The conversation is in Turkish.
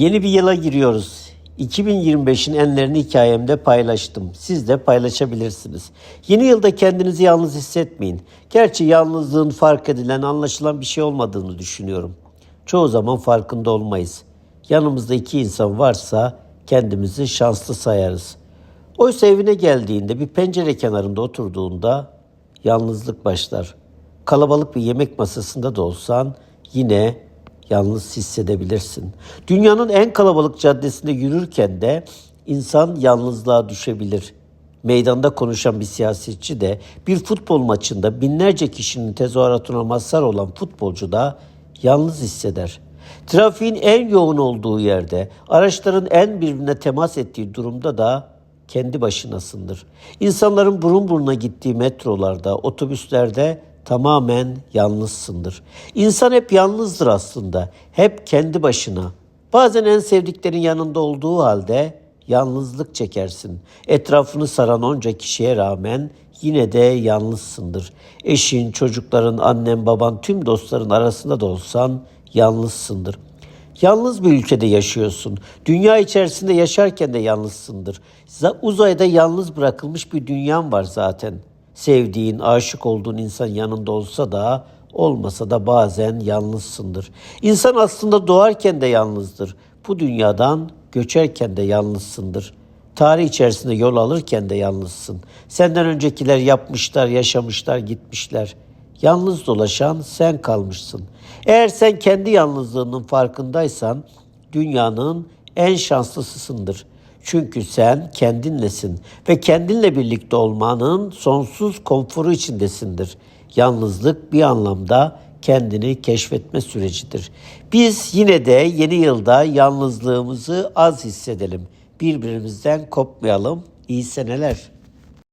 Yeni bir yıla giriyoruz. 2025'in enlerini hikayemde paylaştım. Siz de paylaşabilirsiniz. Yeni yılda kendinizi yalnız hissetmeyin. Gerçi yalnızlığın fark edilen, anlaşılan bir şey olmadığını düşünüyorum. Çoğu zaman farkında olmayız. Yanımızda iki insan varsa kendimizi şanslı sayarız. Oysa evine geldiğinde bir pencere kenarında oturduğunda yalnızlık başlar. Kalabalık bir yemek masasında da olsan yine yalnız hissedebilirsin. Dünyanın en kalabalık caddesinde yürürken de insan yalnızlığa düşebilir. Meydanda konuşan bir siyasetçi de bir futbol maçında binlerce kişinin tezahüratına mazhar olan futbolcu da yalnız hisseder. Trafiğin en yoğun olduğu yerde, araçların en birbirine temas ettiği durumda da kendi başınasındır. İnsanların burun buruna gittiği metrolarda, otobüslerde tamamen yalnızsındır. İnsan hep yalnızdır aslında. Hep kendi başına. Bazen en sevdiklerin yanında olduğu halde yalnızlık çekersin. Etrafını saran onca kişiye rağmen yine de yalnızsındır. Eşin, çocukların, annen, baban, tüm dostların arasında da olsan yalnızsındır. Yalnız bir ülkede yaşıyorsun. Dünya içerisinde yaşarken de yalnızsındır. Uzayda yalnız bırakılmış bir dünyan var zaten. Sevdiğin, aşık olduğun insan yanında olsa da olmasa da bazen yalnızsındır. İnsan aslında doğarken de yalnızdır. Bu dünyadan göçerken de yalnızsındır. Tarih içerisinde yol alırken de yalnızsın. Senden öncekiler yapmışlar, yaşamışlar, gitmişler. Yalnız dolaşan sen kalmışsın. Eğer sen kendi yalnızlığının farkındaysan dünyanın en şanslısısındır. Çünkü sen kendinlesin ve kendinle birlikte olmanın sonsuz konforu içindesindir. Yalnızlık bir anlamda kendini keşfetme sürecidir. Biz yine de yeni yılda yalnızlığımızı az hissedelim. Birbirimizden kopmayalım. İyi seneler.